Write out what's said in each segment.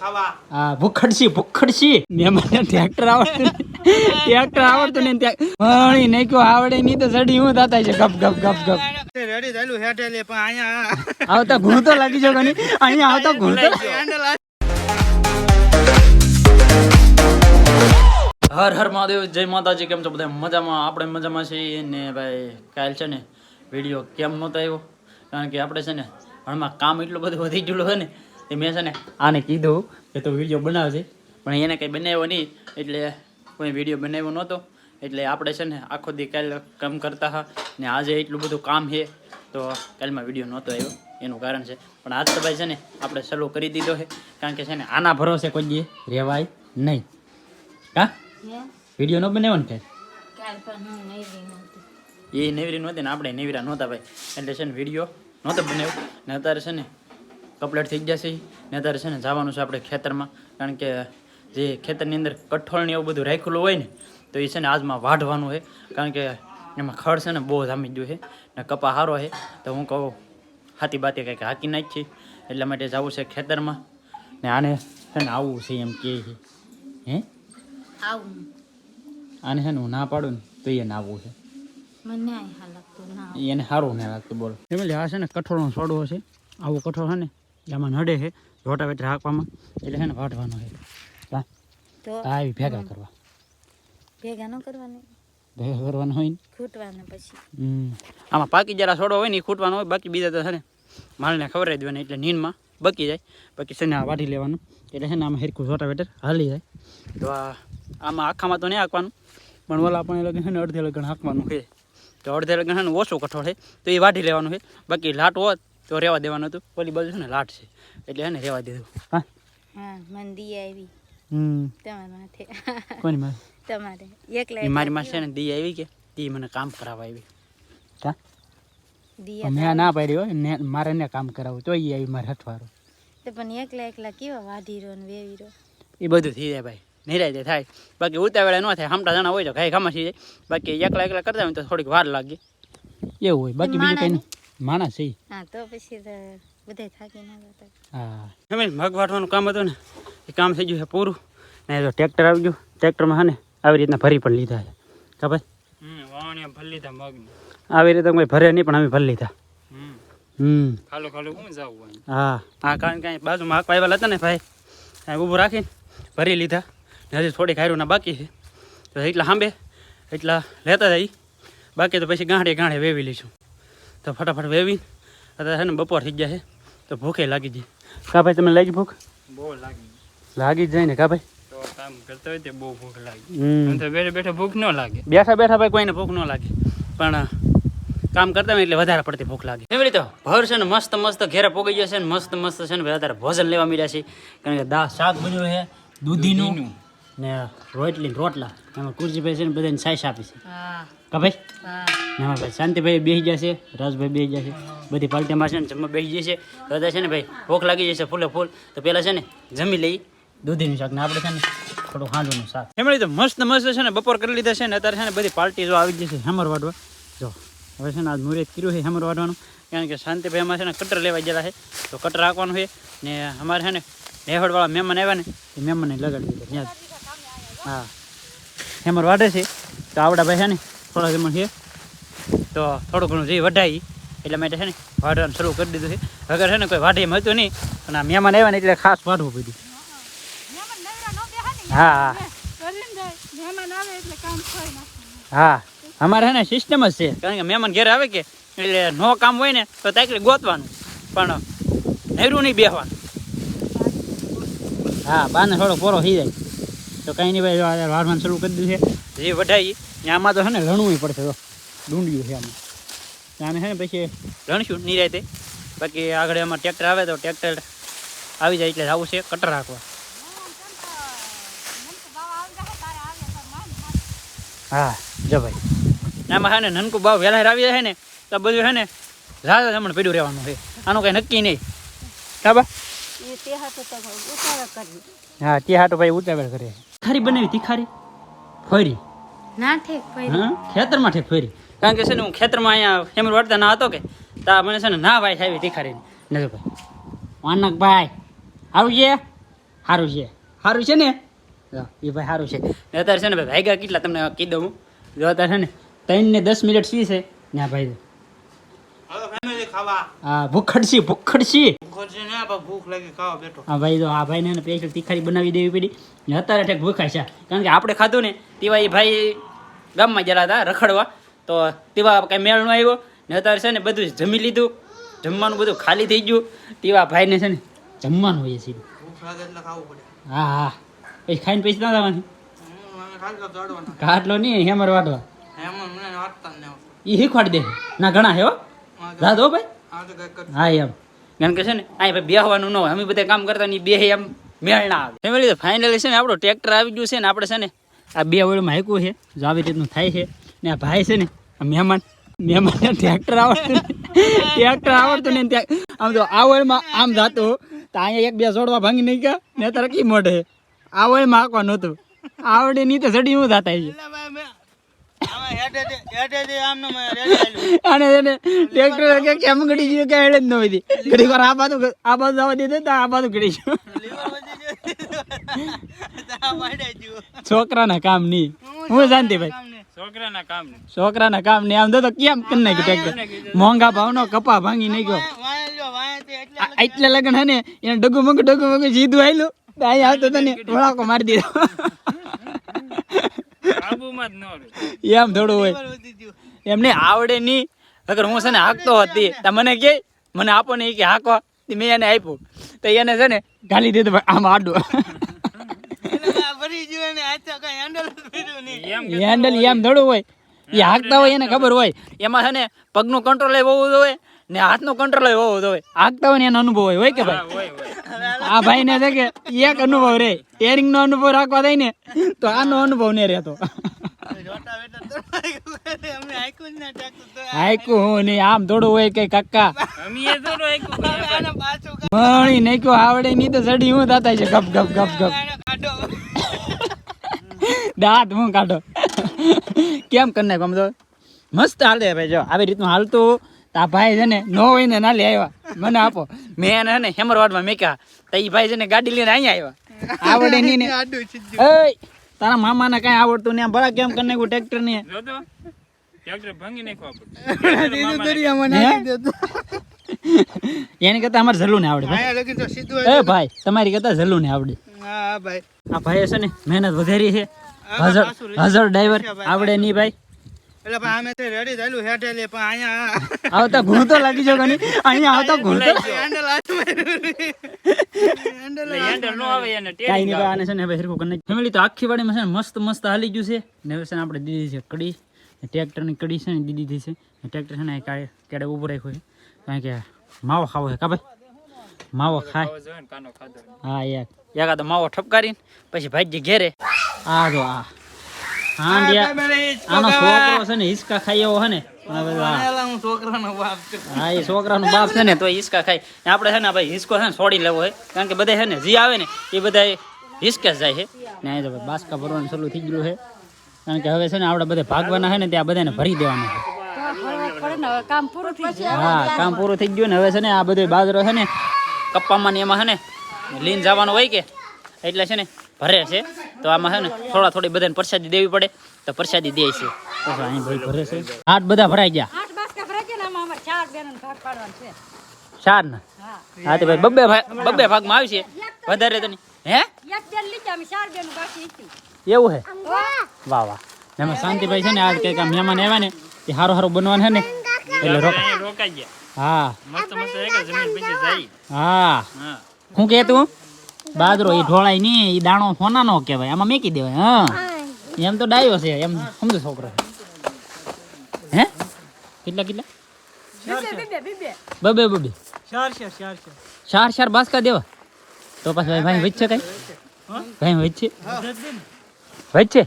ખાવા. હા ભૂખડસી ભૂખડસી ટ્રેક્ટર આવડતું ટ્રેક્ટર આવડતું ને પાણી નાખ્યો આવડે નહીં તો સડી હું થતા છે ગપ ગપ ગપ ગપ. રેડી થયેલું હેઠે પણ અહીંયા આવતા ઘૂંટો લાગી જાય કોની. અહીંયા આવતા ઘૂંટો. હર હર મહાદેવ જય માતાજી કેમ છો બધા? મજામાં? આપણે મજામાં છીએ ને ભાઈ કાલ છે ને વીડિયો કેમ નહોતો આવ્યો? કારણ કે આપણે છે ને હમણાં કામ એટલું બધું વધી ગયેલું છે ને એ મેં છે ને આને કીધું કે તો વીડિયો બનાવજે. પણ એને કંઈ બનાવ્યો નહીં એટલે કોઈ વીડિયો બનાવ્યો નહોતો. એટલે આપણે છે ને આખો દી કાલ કામ કરતા હા ને આજે એટલું બધું કામ છે. તો કાલમાં વીડિયો નહોતો આવ્યો એનું કારણ છે. પણ આજ તો ભાઈ છે ને આપણે સલો કરી દીધો છે કારણ કે છે ને આના ભરોસે કોઈ દે રહેવાય નહીં. હા? વીડિયો ન બનાવ્યો ને કાંઈ? એ નેવરી નહોતી ને આપણે નેવરા નહોતા ભાઈ. એટલે છે ને વીડિયો નહોતો બનાવ્યો. ને અત્યારે છે ને કપલેટ થઈ જશે. ને અત્યારે છે ને જવાનું છે આપણે ખેતરમાં. કારણ કે જે ખેતરની અંદર કઠોળને એવું બધું રાખેલું હોય ને તો એ છે ને આજમાં વાઢવાનું છે. કારણ કે એમાં ખડ છે ને બહુ જામી ગયું છે ને કપા સારો છે. તો હું કહું હાથી બાતી કંઈક હાકી નાખી એટલા માટે જવું છે ખેતરમાં. ને આને છે ને આવવું છે એમ કહે છે. હે? આને છે ને હું ના પાડું ને તો એને આવવું છે. એને સારું ના લાગતું બોલો. ફેમિલી આ છે ને કઠોળનો છોડવો છે. આવું કઠોળ છે ને એમાં નડે છે રોટા વેટર હાંકવામાં. એટલે છે ને વાટવાનો છે. તો આવી ભેગા કરવા. ભેગા ન કરવાના? ભેગા કરવાના હોય ને? ખૂટવાના પછી. આમાં પાકી જરા છોડો હોય ને ખૂટવાનો હોય બાકી બીજા તો છે ને માલને ખવડાવી દેવાના એટલે નીંદમાં બકી જાય. બાકી છે ને આ વાઢી લેવાનું. એટલે છે ને આમાં હેરકું રોટા વેટર હાલી જાય. તો આમાં આખામાં તો નહીં હાંકવાનું પણ ઓલા પણ લગન છે ને અડધે લગન હાંકવાનું છે. તો અડધે લગન છે ને ઓછું કઠોળ છે તો એ વાઢી લેવાનું છે. બાકી લાટ હોત તો રહેવા દેવાનું હતું. પેલી બાજુ છે ને લાટ છે. એટલે એને રહેવા દીધું. હા? હા મંદી આવી. હમ. તમારા માથે. કોની મારે તમારે. એકલા મારી માં ને દી આવી કે? દી મને કામ કરાવવા આવી. હા મેં ના પાડી હોય ને મારે ને કામ કરાવું તો એ આવી મારે હથવારો તો પણ એકલા એકલા કેવા વાઢીરો ને વેવીરો? એ બધું થઈ જાય ભાઈ. નિરાય થાય. બાકી ઉતાવળે ન થાય હમટા જણા હોય તો ઘાય ખામાસી જાય. બાકી એકલા એકલા કરતા હોય તો થોડીક વાર લાગે. એવું હોય. બાકી બીજું કંઈ નહીં. માણસ છે ઈ. હા તો પછી બધા થાકી ના જતા. હા. મગ વાટવાનું કામ હતું ને એ કામ થઈ ગયું છે પૂરું. ને જો ટ્રેક્ટર આવી ગયું. ટ્રેક્ટરમાં હા ને આવી રીતના ભરી પણ લીધા છે. ખબર ભાઈ? વાવણિયા ભરી લીધા મગ આવી રીતે કોઈ ભરે નહીં પણ અમે ભરી લીધા. હમ. ખાલું ખાલું હું જાવું હા. હા કારણ કે બાજુમાં હાંકવા આવેલા હતા ને ભાઈ ઊભું રાખીને ભરી લીધા. ને હજી થોડીક ના બાકી છે. તો એટલા સાંભે એટલા લેતા જાય બાકી તો પછી ગાંઠે ગાંઠે વેવી લઈશું. તો ફટાફટ વેવી. અત્યારે છે ને બપોર થઈ ગયા છે. તો ભૂખે લાગી જાય કા ભાઈ તમને લાગી ભૂખ? બહુ લાગી લાગી જ જાય ને કા ભાઈ? તો કામ કરતા હોય તે બહુ ભૂખ લાગી તો બેઠે બેઠે ભૂખ ન લાગે. બેઠા બેઠા ભાઈ કોઈને ભૂખ ન લાગે. પણ કામ કરતા હોય એટલે વધારે પડતી ભૂખ લાગે. એવી રીતે ભર છે ને મસ્ત મસ્ત ઘેરે પોગી જશે ને મસ્ત મસ્ત છે ને વધારે ભોજન લેવા મળ્યા છે. કારણ કે દા શાક બન્યું છે દૂધીનું ને રોટલી રોટલા. એમાં કુરજીભાઈ છે ને બધાને સાઈસ આપી છે. હા. કા ભાઈ? હા ભાઈ શાંતિભાઈ બેસી જશે રાજભાઈ બેસી જશે બધી પાર્ટીમાં છે ને જમવા બેસી જશે બધા છે ને ભાઈ ભૂખ લાગી જશે ફૂલે ફૂલ તો પહેલાં છે ને જમી લઈ દૂધીનું શાક ને આપણે છે ને થોડું ખાંડુનું શાક એમણે તો મસ્ત મસ્ત છે ને બપોર કરી લીધા છે ને અત્યારે છે ને બધી પાર્ટી જો આવી જશે હેમર વાડવા જો હવે છે ને આજ મુહૂર્ત કર્યું છે હેમર વાડવાનું કારણ કે શાંતિભાઈ એમાં છે ને કટર લેવા ગયેલા છે તો કટર રાખવાનું છે ને અમારે છે ને નેહડવાળા મહેમાન આવ્યા ને એ મહેમાનને લગાડી દીધા હા હેમર વાઢે છે તો આવડા ભાઈ છે ને થોડા હેમર છે તો થોડું ઘણું જે વઢાઈ એટલા માટે છે ને વાઢવાનું શરૂ કરી દીધું છે. અગર છે ને કોઈ વાઢે મળતું નહીં, પણ આ મહેમાન આવ્યા ને એટલે ખાસ વાઢવું પડ્યું. હા હા. અમારે છે ને સિસ્ટમ જ છે. કારણ કે મહેમાન ઘેર આવે કે, એટલે નો કામ હોય ને, તો તાકલી ગોતવાનું. પણ નહેરું નહીં બેહવાનું હા, બાને થોડો પોરો થઈ જાય. તો કાંઈ નહીં, ભાઈ, વાઢવાનું શરૂ કરી દીધું છે. જે વઢાઈ આમાં તો છે ને લણવું પડશે, જો. ડુંડિયું છે આમાં. આને છે ને પછી રણશું નિરાયતે. બાકી આગળ એમાં ટ્રેક્ટર આવે તો ટ્રેક્ટર આવી જાય એટલે આવું છે કટર રાખવા. હા જો ભાઈ. આમાં છે ને નનકું બાવ વહેલા આવી જાય ને તો બધું છે ને રાત જમણ પીડું રહેવાનું છે. આનું કઈ નક્કી નહીં. તો હા તે હાટો ભાઈ ઉતાવળ કરે. ખારી બનાવી તીખારી? ફરી. ના ઠેક ફરી. ખેતરમાં ઠેક ફરી. કારણ કે છે ને હું ખેતરમાં અહીંયા હેમર વળતા ના હતો કે તા મને છે ને ના ભાઈ સાહેબ તીખારી ને ભાઈ વાનક ભાઈ છે? સારું છે. સારું છે ને? એ ભાઈ સારું છે. ને અત્યારે છે ને ભાઈ વાગ્યા કેટલા તમને કહી દઉં હું. જો અત્યારે છે ને ત્રણ ને દસ મિનિટ સી છે. ને ભાઈ. આ ભૂખડસી ભૂખડસી ભૂખ ને લાગી ખાવા બેઠો. ભાઈ તો આ ભાઈને તીખારી બનાવી દેવી પડી. અત્યારે ઠેક ભૂખાય છે. કારણ કે આપણે ખાધું ને તેવા એ ભાઈ ગામમાં ગયેલા હતા રખડવા. તો તેવા કાંઈ મેળ ન આવ્યો? ને અત્યારે છે ને બધું જમી લીધું. જમવાનું બધું ખાલી થઈ ગયું. તેવા ભાઈને છે ને જમવાનું હોય છે હા હા. પછી ખાઈને પૈસા ના દોડવાના કાટલો નહીં, હેમર વાટવા. એ શીખવાડી દે. ના, ઘણા હે. રાત હો ભાઈ. હા, એમ. કારણ કે છે ને આ ભાઈ બેહવાનું ન હોય. અમે બધા કામ કરતા નહીં બે એમ મેળ ના આવે ફેમિલી ફાઇનલી છે ને, આપણું ટ્રેક્ટર આવી ગયું છે ને, આપણે છે ને આ બે ઓળમાં હાંક્યું છે. જો આવી રીતનું થાય છે. ને આ ભાઈ છે ને મહેમાન મહેમાન ટ્રેક્ટર આવડતું ટ્રેક્ટર આવડતું ને ત્યાં આમ તો આવડમાં આમ જાતું તો અહીંયા એક બે જોડવા ભાંગી નહીં ગયા ને કી મોઢે. આવડમાં ઓળમાં હાંકવા નહોતું આવડે નહીં તો સડી હું જાતા. અને એને ટ્રેક્ટર કે કેમ ગડી ગયું કે હેડે જ ન હોય. ઘડી વાર આ બાજુ આ બાજુ જવા દીધું તો આ બાજુ ગડી ગયું. તારા. છોકરાના કામ નહીં. હું શાંતિ કામ છોકરાના કામ ને આમ તો કેમ કરી નાખ્યું ટ્રેક્ટર મોંઘા ભાવનો કપા ભાંગી નાખ્યો. એટલે લગન હે ને એને ડગુ મગુ ડગુ મગુ જીધું આયલું. તો અહીં આવતો તને વળાકો મારી દીધો. એમ થોડું હોય. એમને આવડે નહીં. અગર હું છે ને હાંકતો હતી તો મને કે મને આપો ને કે હાંકો. મેં એને આપ્યું. તો એને છે ને ગાલી દીધું આમ આડું. આ કાંઈ જ કર્યું નહીં. હેન્ડલ એમ ધડું હોય. એ હાંકતા હોય એને ખબર હોય. એમાં છે ને પગનું કંટ્રોલ હોવું જોઈએ ને હાથનું કંટ્રોલ હોવું જોઈએ હાંકતા હોય ને એનો અનુભવ હોય હોય કે ભાઈ? હોય હોય. આ ભાઈ ને છે કે એક અનુભવ રે. ટેરિંગ નો અનુભવ રાખવા થાય ને તો આનો અનુભવ ને રહેતો. હાઈકું હું નહીં આમ થોડું હોય કે કાકા? અમે એ થોડું આયકું કે હવે આને પાછું મણી નાખ્યો આવડે નહીં તો સડી હું થતા છે. ગપ ગપ ગપ ગપ. દાંત હું કાઢો. કેમ કરી નાખો તો? મસ્ત હાલે ભાઈ જો આવી રીતનું હાલતું તા ભાઈ છે ને નો હોય ને ના લે આવ્યા. મને આપો. મેં એને હેમરવાડમાં મેક્યા. તો એ ભાઈ છે ને ગાડી લઈને અહીંયા આવ્યા. આવડે નહીં ને. એય તારા મામાને કાંઈ આવડતું નહીં. ભલા કેમ કરી નાખ્યું ટ્રેક્ટર ને એની ટ્રેક્ટર ભાંગી કરતા અમારે ઝલ્લું ને આવડે. એ ભાઈ તમારી કરતા ઝલ્લું ને આવડે. હા હા ભાઈ. આ ભાઈ છે ને મહેનત વધારી છે. આગળ હાજર ડ્રાઈવર આવડે નહીં ભાઈ. એટલે પણ અમે તો રેડી થયેલું હેઠે લે પણ અહીંયા આવતા ઘૂણ તો લાગી જો ગણી. અહીંયા આવતા ઘૂણ તો હેન્ડલ હાથમાં હેન્ડલ હેન્ડલ નો આવે એને કાંઈ નહીં આને છે ને કરી ફેમિલી તો આખી વાડીમાં છે ને મસ્ત મસ્ત હાલી ગયું છે. ને હવે છે ને આપણે દીધી છે કડી. ટ્રેક્ટરની કડી છે ને દીદી છે. ને ટ્રેક્ટર છે ને કાળે કેડે ઊભું રાખ્યું છે. કારણ કે માવો ખાવો છે. કા ભાઈ? માવો ખાય. હા યાર. યાર તો માવો ઠપકારીને પછી ભાઈ ઘેરે. આ જો આ. છોકરાનો બાપ છે. ને તો હિસકા ખાય આપડે છે ને ભાઈ હિસકો છે ને છોડી લેવો હોય કારણ કે બધા છે ને જે આવે ને એ બધા હિસકે જાય છે ને બાસકા ભરવાનું ચાલુ થઈ ગયું છે કારણ કે હવે છે ને આપણે બધા ભાગવાના છે ને ત્યાં બધાને ભરી દેવાના છે કામ પૂરું થઈ હા કામ પૂરું થઈ ગયું ને હવે છે ને આ બધો બાજરો છે ને કપ્પામાં ને એમાં છે ને લીન જવાનું હોય કે? એટલે છે ને ભરે છે. તો આમાં છે ને થોડા થોડી બધાને પ્રસાદી દેવી પડે. તો પ્રસાદી દે છે. ભરે છે. આઠ બધા ભરાઈ ગયા. આઠ બાસકા ભરાઈ ગયા ને આમાં અમારે ચાર બેનો ભાગ પાડવાનો છે. ચાર ના? હા. હા તો ભાઈ બબ્બે બબ્બે ભાગમાં આવશે. વધારે તો હે? એક બેન લીધા અમે ચાર બેનો બાકી હતી. એવું હે? વાહ વાહ. એમાં શાંતિભાઈ છે ને આજ કંઈક મહેમાન આવ્યા ને એ સારું સારું બનવાનું છે ને એટલે રોકા રોકાઈ ગયા. હા. મસ્ત મસ્ત હા. હા. શું કે તું બાજરો એ ઢોળાય નહીં એ દાણો સોનાનો કહેવાય આમાં મેકી દેવાય હા. એમ તો ડાયો છે એમ સમજો છોકરો. હે? કેટલા કેટલા? બબે બબે ચાર ચાર બાસકા દેવા. તો પાછું ભાઈ વચ્ચે કઈ? ભાઈ વચ્ચે? વચ્ચે?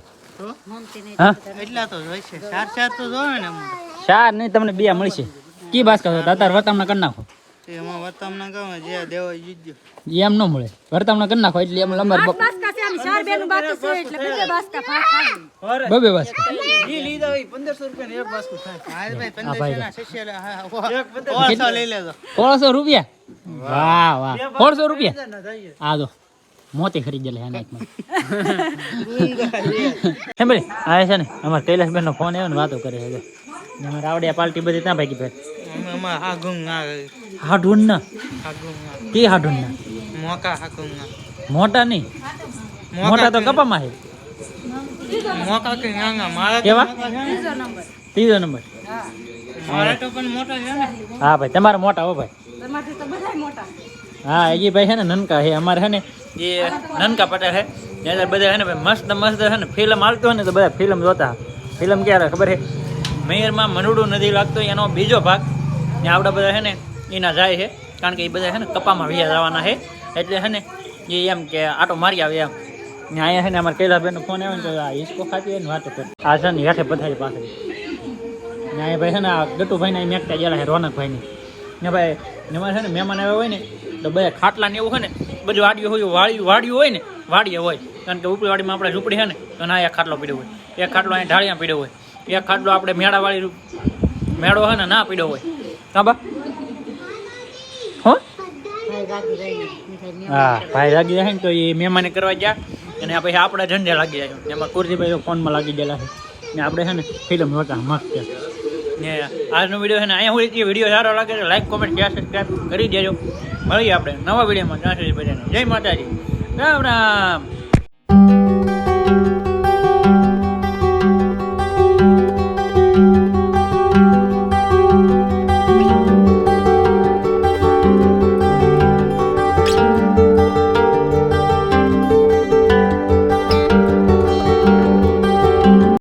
ચાર ચાર તો જોવે ને અમને. ચાર નહીં તમને બે મળશે. કી બાસકા તાર વર્તામણા કરી નાખો. એમાં વતમના કહો જે દેવો એમ ન મળે. વર્તામણા કરી નાખો એટલે એમ લંબર બ- છે આમ ચાર બેનો બાકી છે એટલે બે બાસકા ભાગ પાડી બબે બાસકા. હા ભાઈ આ ભાઈ પંદર ના લઈ લેજો. સોળસો રૂપિયા? વાહ. વાહ સોળસો રૂપિયા? આ દો મોતી ખરીદી લે. એના એકમાં ભાઈ? આ છે ને અમારા કૈલાસબેન નો ફોન આવ્યો ને વાતો કરે છે. અમારે આવડ્યા પાલટી બધી ત્યાં ભાગી ભાઈ અમે અમાર હાગું ના હાડુન ના હાગું ના કે હાડુન ના મોકા હાગું ના મોટા નહીં મોટા તો કપામાં હે મોકા કે ગાંગા મારા કેવા? ત્રીજો નંબર ત્રીજો નંબર મારા તો પણ મોટા છે ને હા ભાઈ તમારા મોટા હો ભાઈ. તમારા તો બધાય મોટા. હા એ ભાઈ છે ને નનકા હે. અમારે છે ને એ નનકા પટેલ હે ત્યારે બધા છે ને ભાઈ મસ્ત મસ્ત છે ને ફિલ્મ આવતો હોય ને તો બધા ફિલ્મ જોતા. ફિલ્મ ક્યારે ખબર છે? મેયરમાં મનુડું નથી લાગતો એનો બીજો ભાગ ને આવડા બધા છે ને, એના જાય છે કારણ કે એ બધા છે ને કપામાં વ્યા જવાના છે એટલે છે ને, એ એમ કે આટો મારી આવે એમ. ને અહીંયા છે ને અમારે કૈલાસભાઈનો ફોન આવ્યો ને તો આ હિસકો ખાતી હોય ને વાતો કરે. આ છે ને હેઠે પથારી પાસે ને અહીંયા ભાઈ છે ને આ ગટુભાઈને મેકતા ગયેલા છે રોનકભાઈને. ને ભાઈ એમાં છે ને મહેમાન આવ્યા હોય ને, તો બધા ખાટલા ને એવું હોય ને, બધું વાડિયું હોય વાળ્યું વાડિયું હોય ને, વાડીએ હોય. કારણ કે ઉપરી વાડીમાં આપણે ઝૂંપડી છે ને, તો ના એક ખાટલો પીડ્યો હોય. એક ખાટલો અહીંયા ઢાળિયા પીડ્યો હોય. એક ખાટલો આપણે મેળાવાળી મેળો છે ને ના પીડ્યો હોય. હા બા હો? હા, ભાઈ લાગી જાય ને તો એ મહેમાને કરવા ગયા અને પછી આપણે ઝંડે લાગી જાય. એમાં કુરજીભાઈ ફોનમાં લાગી ગયેલા છે. ને આપણે છે ને ફિલ્મ જોતા, મસ્ત છે. ને આજનો વીડિયો છે ને અહીંયા સુધી વીડિયો સારો લાગે તો લાઈક કોમેન્ટ શેર સબસ્ક્રાઈબ કરી દેજો. મળીએ આપણે નવા વિડીયોમાં ત્યાં સુધી જય માતાજી. રામ રામ.